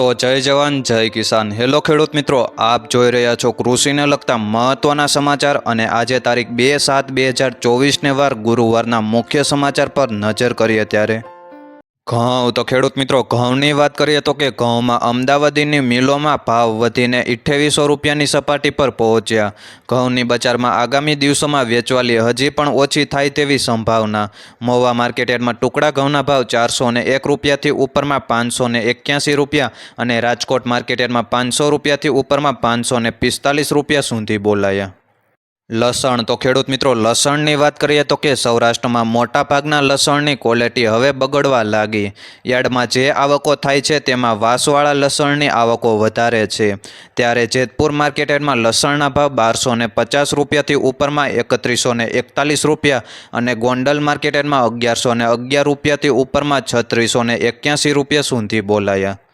તો જય જવાન, જય કિસાન. હેલો ખેડૂત મિત્રો, આપ જોઈ રહ્યા છો કૃષિને લગતા મહત્વના સમાચાર અને આજે તારીખ બે સાત બે હજાર ચોવીસને વાર ગુરુવારના મુખ્ય સમાચાર પર નજર કરીએ ત્યારે. ઘઉં. તો ખેડૂત મિત્રો, ઘઉંની વાત કરીએ તો કે ઘઉંમાં અમદાવાદીની મિલોમાં ભાવ વધીને અઠ્યાવીસો રૂપિયાની સપાટી પર પહોંચ્યા. ઘઉંની બજારમાં આગામી દિવસોમાં વેચવાલી હજી પણ ઓછી થાય તેવી સંભાવના. મોવા માર્કેટયાર્ડમાં ટુકડા ઘઉંના ભાવ ચારસો ને એક રૂપિયાથી ઉપરમાં પાંચસો ને એક્યાસી રૂપિયા અને રાજકોટ માર્કેટયાર્ડમાં પાંચસો રૂપિયાથી ઉપરમાં પાંચસો ને પિસ્તાલીસ રૂપિયા સુધી બોલાયા. લસણ. તો ખેડૂત મિત્રો, લસણની વાત કરીએ તો કે સૌરાષ્ટ્રમાં મોટા ભાગના લસણની ક્વોલિટી હવે બગડવા લાગી. યાર્ડમાં જે આવકો થાય છે તેમાં વાસવાળા લસણની આવકો વધારે છે. ત્યારે જેતપુર માર્કેટમાં લસણના ભાવ બારસો ને પચાસ રૂપિયાથી ઉપરમાં એકત્રીસો ને એકતાલીસ રૂપિયા અને ગોંડલ માર્કેટમાં અગિયારસો ને અગિયાર રૂપિયાથી ઉપરમાં છત્રીસો ને એક્યાસી રૂપિયા સુધી બોલાયા.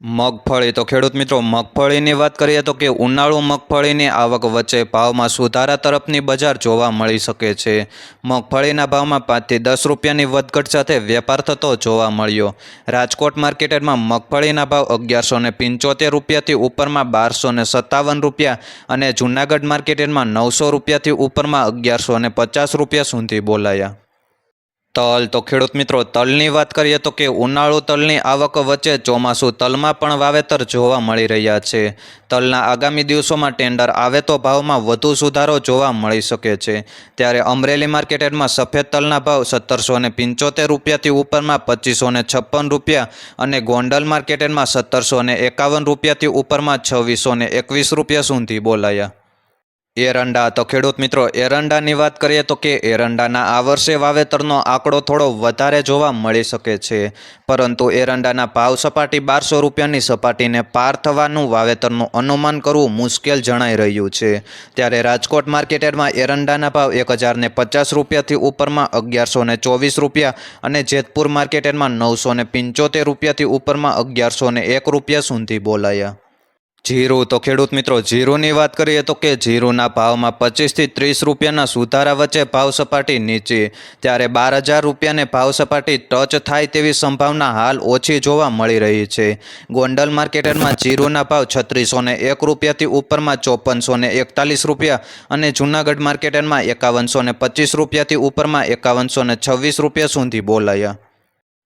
મગફળી. તો ખેડૂત મિત્રો, મગફળીની વાત કરીએ તો કે ઉનાળુ મગફળીની આવક વચ્ચે ભાવમાં સુધારા તરફની બજાર જોવા મળી શકે છે. મગફળીના ભાવમાં પાંચથી દસ રૂપિયાની વધઘટ સાથે વેપાર થતો જોવા મળ્યો. રાજકોટ માર્કેટમાં મગફળીના ભાવ અગિયારસો ને પંચોતેર રૂપિયાથી ઉપરમાં બારસો ને સત્તાવન રૂપિયા અને જૂનાગઢ માર્કેટમાં નવસો રૂપિયાથી ઉપરમાં અગિયારસો ને પચાસ રૂપિયા સુધી બોલાયા. તલ. તો ખેડૂત મિત્રો, તલની વાત કરીએ તો કે ઉનાળુ તલની આવક વચ્ચે ચોમાસું તલમાં પણ વાવેતર જોવા મળી રહ્યા છે. તલના આગામી દિવસોમાં ટેન્ડર આવે તો ભાવમાં વધુ સુધારો જોવા મળી શકે છે. ત્યારે અમરેલી માર્કેટમાં સફેદ તલના ભાવ સત્તરસો ને પંચોતેર રૂપિયાથી ઉપરમાં પચીસો ને છપ્પન રૂપિયા અને ગોંડલ માર્કેટમાં સત્તરસો ને એકાવન રૂપિયાથી ઉપરમાં છવ્વીસો ને એકવીસ રૂપિયા સુધી બોલાયા. એરંડા. તો ખેડૂત મિત્રો, એરંડાની વાત કરીએ તો કે એરંડાના આ વર્ષે વાવેતરનો આંકડો થોડો વધારે જોવા મળી શકે છે. પરંતુ એરંડાના ભાવ સપાટી બારસો રૂપિયાની સપાટીને પાર થવાનું વાવેતરનું અનુમાન કરવું મુશ્કેલ જણાઈ રહ્યું છે. ત્યારે રાજકોટ માર્કેટમાં એરંડાના ભાવ એક હજારને પચાસ રૂપિયાથી ઉપરમાં અગિયારસો ને ચોવીસ રૂપિયા અને જેતપુર માર્કેટમાં નવસો ને પંચોતેર રૂપિયાથી ઉપરમાં અગિયારસો ને એક રૂપિયા સુધી બોલાયા. જીરું. તો ખેડૂત મિત્રો, જીરુંની વાત કરીએ તો કે જીરુના ભાવમાં પચીસથી ત્રીસ રૂપિયાના સુધારા વચ્ચે ભાવ સપાટી નીચી. ત્યારે બાર હજાર રૂપિયાને ભાવ સપાટી ટચ થાય તેવી સંભાવના હાલ ઓછી જોવા મળી રહી છે. ગોંડલ માર્કેટમાં જીરુના ભાવ છત્રીસો ને એક રૂપિયાથી ઉપરમાં ચોપનસો ને એકતાલીસ રૂપિયા અને જૂનાગઢ માર્કેટમાં એકાવનસો ને પચીસ રૂપિયાથી ઉપરમાં એકાવનસો ને છવ્વીસ રૂપિયા સુધી બોલાયા.